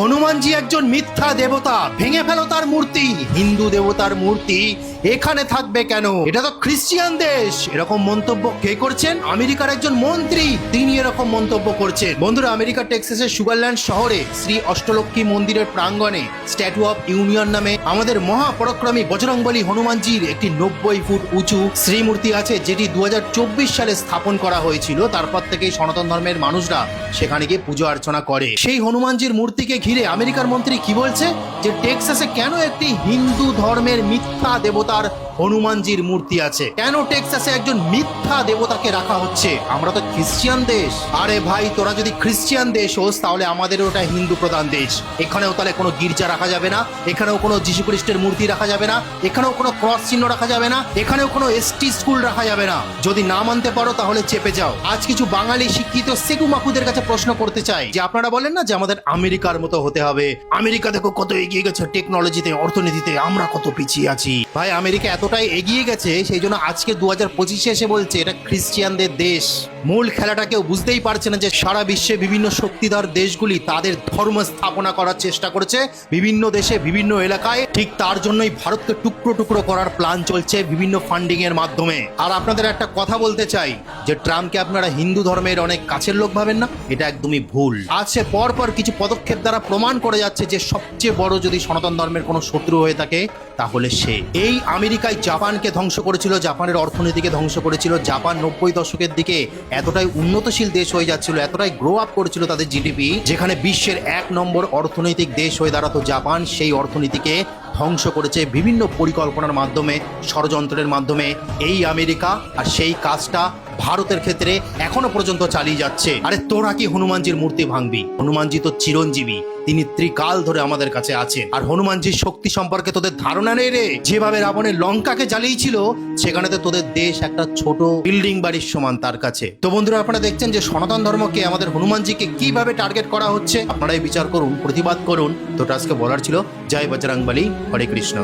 হনুমানজি একজন মিথ্যা দেবতা, ভেঙে ফেলো তার মূর্তি, হিন্দু দেবতার মূর্তি, এখানে থাকবে কেন? এটা তো খ্রিস্টিয়ান দেশ। এরকম মন্তব্য কে করছেন? আমেরিকার একজন মন্ত্রী, তিনি এরকম মন্তব্য করছেন। বন্ধুরা আমেরিকার টেক্সাসের সুগারল্যান্ড শহরে শ্রী অষ্টলক্ষ্মী মন্দিরের প্রাঙ্গণে স্ট্যাটু অফ ইউনিয়ন নামে আমাদের মহাপরাক্রমী বজরংবলী হনুমানজির একটি নব্বই ফুট উঁচু শ্রীমূর্তি আছে, যেটি দু হাজার চব্বিশ সালে স্থাপন করা হয়েছিল। তারপর থেকেই সনাতন ধর্মের মানুষরা সেখানে গিয়ে পুজো অর্চনা করে। সেই হনুমানজির মূর্তিকে ঘিরে আমেরিকার মন্ত্রী কি বলছে? যে টেক্সাসে কেন একটি হিন্দু ধর্মের মিথ্যা দেবতার হনুমানজির মূর্তি আছে। কেন টেক্সাসে একজন মিথ্যা দেবতাকে রাখা হচ্ছে? আমরা তো খ্রিস্টিয়ান দেশ। আরে ভাই, তোরা যদি খ্রিস্টিয়ান দেশ হোস, তাহলে আমাদের ওটা হিন্দু প্রধান দেশ। এখানেও তাহলে কোনো গির্জা রাখা যাবে না, এখানেও কোনো যীশু খ্রিস্টের মূর্তি রাখা যাবে না, এখানেও কোনো ক্রস চিহ্ন রাখা যাবে না, এখানেও কোনো এসটি স্কুল রাখা যাবে না। যদি না মানতে পারো, তাহলে চেপে যাও। আজ কিছু বাঙালি শিক্ষিত সেকু মাকুদের কাছে প্রশ্ন করতে চাই, যে আপনারা বলেন না যে আমাদের আমেরিকার মতো হতে হবে? আমেরিকা দেখো কত এগিয়ে গেছে টেকনোলজিতে, অর্থনীতিতে, আমরা কত পিছিয়ে আছি। ভাই, আমেরিকা এতটাই এগিয়ে গেছে, সেই জন্য আজকে দু হাজার পঁচিশে এসে বলছে, এটা খ্রিস্টিয়ানদের দেশ। মূল খেলাটা কেউ বুঝতেই পারছে না যে সারা বিশ্বে বিভিন্ন শক্তিধর দেশগুলি তাদের ধর্ম স্থাপনা করার চেষ্টা করেছে, বিভিন্ন দেশে, বিভিন্ন এলাকায়। ঠিক তার জন্যই ভারতকে টুকরো টুকরো করার প্ল্যান চলছে বিভিন্ন ফান্ডিং এর মাধ্যমে। আর আপনাদের একটা কথা বলতে চাই, যে ট্রাম্পকে আপনারা হিন্দু ধর্মের অনেক কাছের লোক ভাবেন না? এটা একদমই ভুল। আজ সে পর পর কিছু পদক্ষেপ দ্বারা প্রমাণ করে যাচ্ছে যে সবচেয়ে বড় যদি সনাতন ধর্মের কোনো শত্রু হয়ে থাকে, তাহলে সে। এই আমেরিকায় জাপানকে ধ্বংস করেছিল, জাপানের অর্থনীতিকে ধ্বংস করেছিল, জাপান নব্বই দশকের দিকে এতটাই উন্নতশীল দেশ হয়ে যাচ্ছিল, এতটাই গ্রো আপ করেছিল তাদের জিডিপি যেখানে বিশ্বের এক নম্বর অর্থনৈতিক দেশ হয়ে দাঁড়াতো জাপান, সেই অর্থনীতিকে ধ্বংস করেছে বিভিন্ন পরিকল্পনার মাধ্যমে, ষড়যন্ত্রের মাধ্যমে, এই আমেরিকা আর সেই কাজটা ভারতের ক্ষেত্রে এখনও পর্যন্ত চালিয়ে যাচ্ছে। আরে তোরা কি হনুমানজির মূর্তি ভাঙবি? হনুমানজি তো চিরঞ্জীবী, তিনি ত্রিকাল ধরে আমাদের কাছে আছেন। আর হনুমানজির শক্তি সম্পর্কে তোদের ধারণা নেই রে? যেভাবে রাবণের লঙ্কাকে জ্বালিয়েছিল সেখানে তো তোদের দেশ একটা ছোট বিল্ডিং বাড়ির সমান তার কাছে। তো বন্ধুরা, আপনারা দেখছেন যে সনাতন ধর্মকে আমাদের হনুমানজিকে কীভাবে টার্গেট করা হচ্ছে? আপনারাই বিচার করুন, প্রতিবাদ করুন। তো আজকে বলার ছিল, জয় বজরংবলী, হরে কৃষ্ণ।